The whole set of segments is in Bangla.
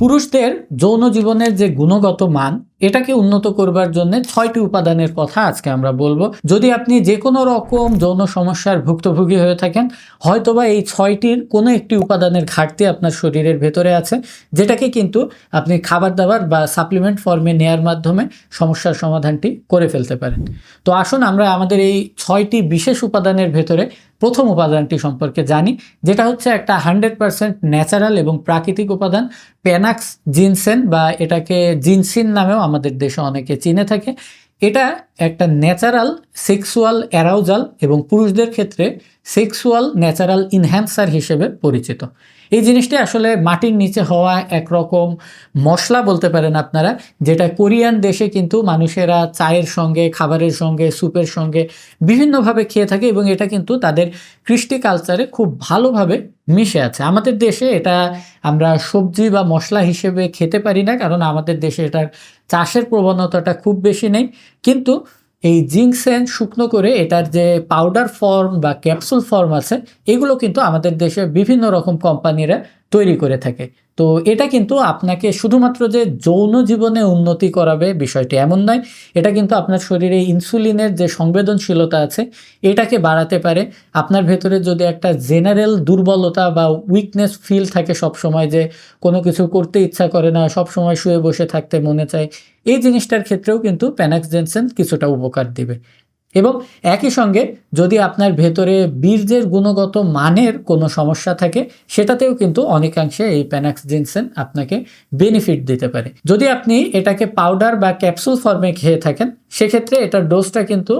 পুরুষদের যৌন জীবনের যে গুণগত মান, এটাকে উন্নত করবার জন্য ছয়টি উপাদানের কথা আজকে আমরা বলব। যদি আপনি যে কোনো রকম যৌন সমস্যার ভুক্তভোগী হয়ে থাকেন, হয়তোবা এই ছয়টির কোনো একটি উপাদানের ঘাটতি আপনার শরীরের ভেতরে আছে, যেটাকে কিন্তু আপনি খাবার দাবার বা সাপ্লিমেন্ট ফর্মে নেয়ার মাধ্যমে সমস্যার সমাধানটি করে ফেলতে পারেন। তো আসুন আমরা আমাদের এই ছয়টি বিশেষ উপাদানের ভেতরে প্রথম উপাদানটি সম্পর্কে জানি, যেটা হচ্ছে একটা হান্ড্রেড পারসেন্ট ন্যাচারাল এবং প্রাকৃতিক উপাদান প্যানাক্স জিনসেন বা এটাকে জিনসিন নামেও আমাদের দেশে অনেকে চিনে থাকে। এটা একটা ন্যাচারাল সেক্সুয়াল অ্যারাউজাল এবং পুরুষদের ক্ষেত্রে সেক্সুয়াল ন্যাচারাল ইনহ্যান্সার হিসেবে পরিচিত। এই জিনিসটি আসলে মাটির নিচে হওয়া একরকম মশলা বলতে পারেন আপনারা, যেটা কোরিয়ান দেশে কিন্তু মানুষেরা চায়ের সঙ্গে, খাবারের সঙ্গে, স্যুপের সঙ্গে বিভিন্নভাবে খেয়ে থাকে এবং এটা কিন্তু তাদের কৃষ্টি কালচারে খুব ভালোভাবে মিশে আছে। আমাদের দেশে এটা আমরা সবজি বা মশলা হিসেবে খেতে পারি না, কারণ আমাদের দেশে এটার চাষের প্রবণতাটা খুব বেশি নেই। কিন্তু এই জিঙ্কসেন শুকনো করে এটার যে পাউডার ফর্ম বা ক্যাপসুল ফর্ম আছে, এগুলো কিন্তু আমাদের দেশে বিভিন্ন রকম কোম্পানিরা তৈরি করে থাকে। তো এটা কিন্তু আপনাকে শুধুমাত্র যে যৌন জীবনে উন্নতি করাবে বিষয়টি এমন নয়, এটা কিন্তু আপনার শরীরে ইনসুলিনের যে সংবেদনশীলতা আছে, এটাকে বাড়াতে পারে। আপনার ভেতরে যদি একটা জেনারেল দুর্বলতা বা উইকনেস ফিল থাকে সব সময় যে কোনো কিছু করতে ইচ্ছা করে না সব সময় শুয়ে বসে থাকতে মনে চায়, এই জিনিসটার ক্ষেত্রেও কিন্তু প্যানাক্স জেনসেন কিছুটা উপকার দিবে। এবং একই সঙ্গে যদি আপনার ভেতরে বীর্যের গুণগত মানের কোনো সমস্যা থাকে, সেটাতেও কিন্তু অনেকাংশে এই প্যানাক্স জিনসেন আপনাকে বেনিফিট দিতে পারে। যদি আপনি এটাকে পাউডার বা ক্যাপসুল ফর্মে খেয়ে থাকেন, সেক্ষেত্রে এটার ডোজটা কিন্তু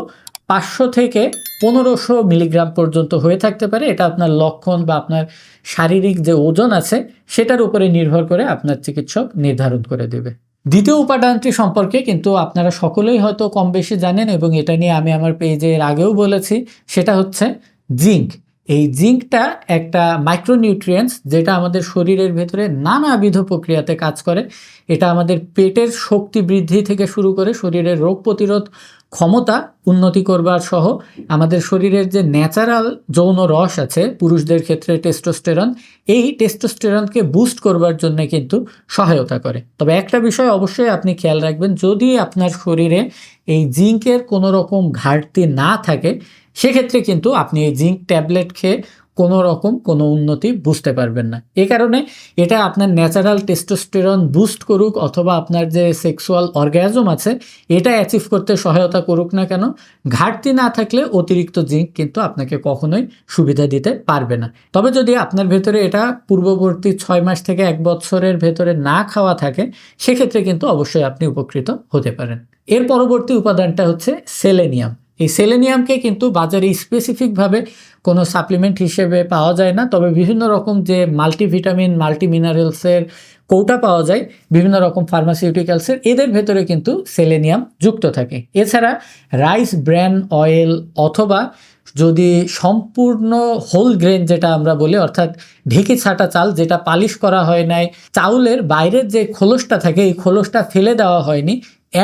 পাঁচশো থেকে পনেরোশো মিলিগ্রাম পর্যন্ত হয়ে থাকতে পারে। এটা আপনার লক্ষণ বা আপনার শারীরিক যে ওজন আছে, সেটার উপরে নির্ভর করে আপনার চিকিৎসক নির্ধারণ করে দেবে। দ্বিতীয় উপাদানটি সম্পর্কে কিন্তু আপনারা সকলেই হয়তো কম বেশি জানেন এবং এটা নিয়ে আমি আমার পেজে এর আগেও বলেছি, সেটা হচ্ছে জিঙ্ক। এই জিঙ্কটা একটা মাইক্রোনিউট্রিয়েন্টস যেটা আমাদের শরীরের ভেতরে নানাবিধ প্রক্রিয়াতে কাজ করে। এটা আমাদের পেটের শক্তি বৃদ্ধি থেকে শুরু করে শরীরের রোগ প্রতিরোধ ক্ষমতা উন্নতি করবার সহ আমাদের শরীরের যে ন্যাচারাল যৌন রস আছে পুরুষদের ক্ষেত্রে টেস্টোস্টেরন এই টেস্টোস্টেরনকে বুস্ট করবার জন্য কিন্তু সহায়তা করে। তবে একটা বিষয় অবশ্যই আপনি খেয়াল রাখবেন, যদি আপনার শরীরে এই জিঙ্কের কোনো রকম ঘাটতি না থাকে সেক্ষেত্রে কিন্তু আপনি এই জিঙ্ক ট্যাবলেট খেয়ে কোনো রকম কোনো উন্নতি বুঝতে পারবেন না। এ কারণে এটা আপনার ন্যাচারাল টেস্টোস্টেরন বুস্ট করুক অথবা আপনার যে সেক্সুয়াল অর্গ্যাজম আছে, এটা অ্যাচিভ করতে সহায়তা করুক না কেন, ঘাটতি না থাকলে অতিরিক্ত জিঙ্ক কিন্তু আপনাকে কখনোই সুবিধা দিতে পারবে না। তবে যদি আপনার ভেতরে এটা পূর্ববর্তী ছয় মাস থেকে এক বছরের ভেতরে না খাওয়া থাকে, সেক্ষেত্রে কিন্তু অবশ্যই আপনি উপকৃত হতে পারেন। এর পরবর্তী উপাদানটা হচ্ছে সেলেনিয়াম। এই সেলেনিয়ামকে কিন্তু বাজারে স্পেসিফিকভাবে কোনো সাপ্লিমেন্ট হিসেবে পাওয়া যায় না। তবে বিভিন্ন রকম যে মাল্টিভিটামিন মাল্টি মিনারেলসের কৌটা পাওয়া যায়, বিভিন্ন রকম ফার্মাসিউটিক্যালসের এদের ভেতরে কিন্তু সেলেনিয়াম যুক্ত থাকে। এছাড়া রাইস ব্র্যান অয়েল অথবা যদি সম্পূর্ণ হোল গ্রেন যেটা আমরা বলি, অর্থাৎ ঢেকে ছাটা চাল যেটা পালিশ করা হয় নাই, চাউলের বাইরের যে খোলসটা থাকে, এই খোলসটা ফেলে দেওয়া হয়নি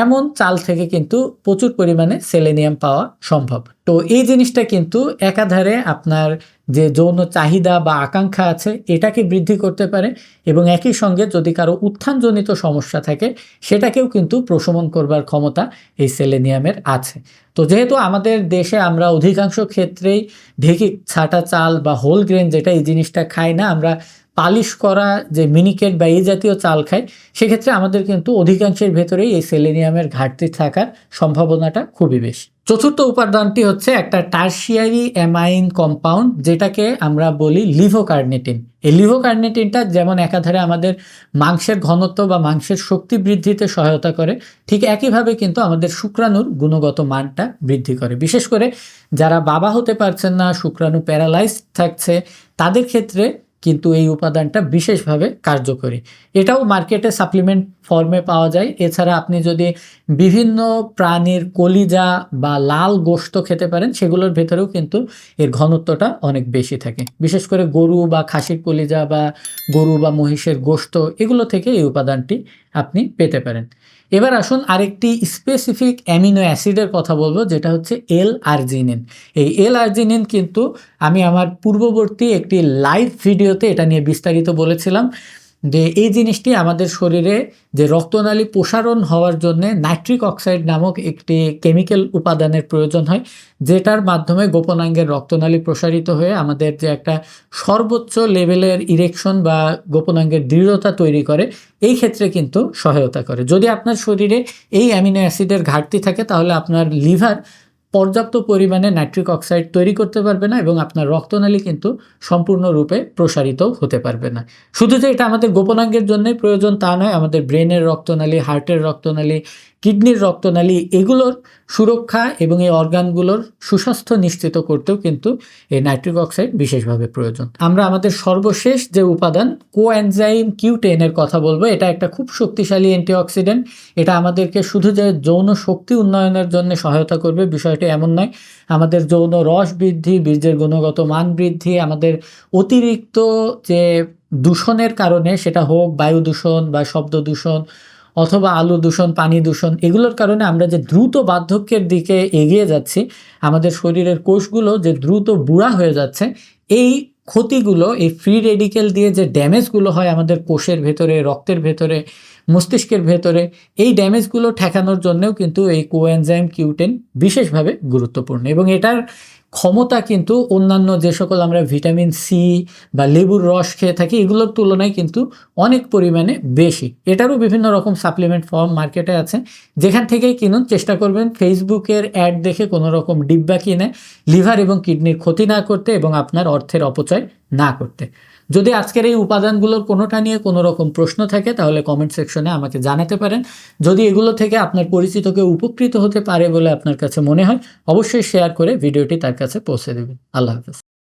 এমন চাল থেকে কিন্তু প্রচুর পরিমাণে সেলেনিয়াম পাওয়া সম্ভব। তো এই জিনিসটা কিন্তু একাধারে আপনার যে যৌন চাহিদা বা আকাঙ্ক্ষা আছে, এটাকে বৃদ্ধি করতে পারে এবং একই সঙ্গে যদি কারও উত্থানজনিত সমস্যা থাকে, সেটাকেও কিন্তু প্রশমন করবার ক্ষমতা এই সেলেনিয়ামের আছে। তো যেহেতু আমাদের দেশে আমরা অধিকাংশ ক্ষেত্রেই ঢেকি, ছাটা চাল বা হোল গ্রেন যেটা এই জিনিসটা খাই না, আমরা পালিশ করা যে মিনিকেট বা এই জাতীয় চাল খাই সেক্ষেত্রে আমাদের কিন্তু অধিকাংশের ভেতরেই এই সেলেনিয়ামের ঘাটতি থাকার সম্ভাবনাটা খুবই বেশি। চতুর্থ উপাদানটি হচ্ছে একটা টার্সিয়ারি অ্যামাইন কম্পাউন্ড যেটাকে আমরা বলি লিভোকার্নেটিন। এই লিভোকার্নেটিনটা যেমন একাধারে আমাদের মাংসের ঘনত্ব বা মাংসের শক্তি বৃদ্ধিতে সহায়তা করে, ঠিক একইভাবে কিন্তু আমাদের শুক্রাণুর গুণগত মানটা বৃদ্ধি করে। বিশেষ করে যারা বাবা হতে পারছেন না, শুক্রাণু প্যারালাইজ থাকছে, তাদের ক্ষেত্রে কিন্তু এই উপাদানটা বিশেষভাবে কার্যকরী। এটাও মার্কেটে সাপ্লিমেন্ট ফর্মে পাওয়া যায়। এছাড়া আপনি যদি বিভিন্ন প্রাণীর কলিজা বা লাল গোশত খেতে পারেন, সেগুলোর ভেতরেও কিন্তু এর ঘনত্বটা অনেক বেশি থাকে। বিশেষ করে গরু বা খাসির কলিজা বা গরু বা মহিষের গোশত, এগুলো থেকে এই উপাদানটি আপনি পেতে পারেন। এবার আসুন আরেকটি স্পেসিফিক অ্যামিনো অ্যাসিডের কথা বলব, যেটা হচ্ছে এল আর্জিনিন এই এল আর্জিনিন কিন্তু আমি আমার পূর্ববর্তী একটি লাইভ ভিডিওতে এটা নিয়ে বিস্তারিত বলেছিলাম। যে এই জিনিসটি আমাদের শরীরে যে রক্তনালী প্রসারণ হওয়ার জন্য নাইট্রিক অক্সাইড নামক একটি কেমিক্যাল উপাদানের প্রয়োজন হয়, যেটার মাধ্যমে গোপনাঙ্গের রক্তনালী প্রসারিত হয়ে আমাদের যে একটা সর্বোচ্চ লেভেলের ইরেকশন বা গোপনাঙ্গের দৃঢ়তা তৈরি করে, এই ক্ষেত্রে কিন্তু সহায়তা করে। যদি আপনার শরীরে এই অ্যামিনো অ্যাসিডের ঘাটতি থাকে, তাহলে আপনার লিভার পর্যাপ্ত পরিমাণে নাইট্রিক অক্সাইড তৈরি করতে পারবে না এবং আপনার রক্তনালী কিন্তু সম্পূর্ণরূপে প্রসারিত হতে পারবে না। শুধু যে এটা আমাদের গোপনাঙ্গের জন্যই প্রয়োজন তা নয়, আমাদের ব্রেনের রক্তনালী, হার্টের রক্তনালী কিডনির রক্তনালী এগুলোর সুরক্ষা এবং এই অর্গানগুলোর সুস্বাস্থ্য নিশ্চিত করতেও কিন্তু এই নাইট্রিক অক্সাইড বিশেষভাবে প্রয়োজন। আমরা আমাদের সর্বশেষ যে উপাদান, কোএনজাইম কিউ টেনের কথা বলব, এটা একটা খুব শক্তিশালী অ্যান্টিঅক্সিডেন্ট। এটা আমাদেরকে শুধু যে যৌন শক্তি উন্নয়নের জন্য সহায়তা করবে, বিষয়টি এমন নয়। আমাদের যৌন রস বৃদ্ধি, বীর্যের গুণগত মান বৃদ্ধি, আমাদের অতিরিক্ত যে দূষণের কারণে, সেটা হোক বায়ু দূষণ বা শব্দ দূষণ অথবা আলো দূষণ, পানি দূষণ, এগুলোর কারণে আমরা যে দ্রুত বার্ধক্যের দিকে এগিয়ে যাচ্ছি, আমাদের শরীরের কোষগুলো যে দ্রুত বুড়া হয়ে যাচ্ছে, এই ক্ষতিগুলো, এই ফ্রি রেডিকেল দিয়ে যে ড্যামেজগুলো হয় আমাদের কোষের ভেতরে, রক্তের ভেতরে মস্তিষ্কের ভেতরে এই ড্যামেজগুলো ঠেকানোর জন্যও কিন্তু এই কোএনজাইম কিউটেন বিশেষভাবে গুরুত্বপূর্ণ এবং এটার ক্ষমতা কিন্তু অন্যান্য যে সকল আমরা ভিটামিন সি বা লেবুর রস খেয়ে থাকি, এগুলোর তুলনায় কিন্তু অনেক পরিমাণে বেশি। এটারও বিভিন্ন রকম সাপ্লিমেন্ট ফর্ম মার্কেটে আছে। যেখান থেকেই কিনুন, চেষ্টা করবেন ফেসবুকের অ্যাড দেখে কোনো রকম ডিব্বা কিনে, লিভার এবং কিডনির ক্ষতি না করতে এবং আপনার অর্থের অপচয় না করতে। যদি আজকের এই উপাদানগুলোর কোনোটা নিয়ে কোনো রকম প্রশ্ন থাকে, তাহলে কমেন্ট সেকশনে আমাকে জানাতে পারেন। যদি এগুলো থেকে আপনার পরিচিত কেউ উপকৃত হতে পারে বলে আপনার কাছে মনে হয়, অবশ্যই শেয়ার করে ভিডিওটি তার কাছে পৌঁছে দেবেন। আল্লাহ হাফেজ।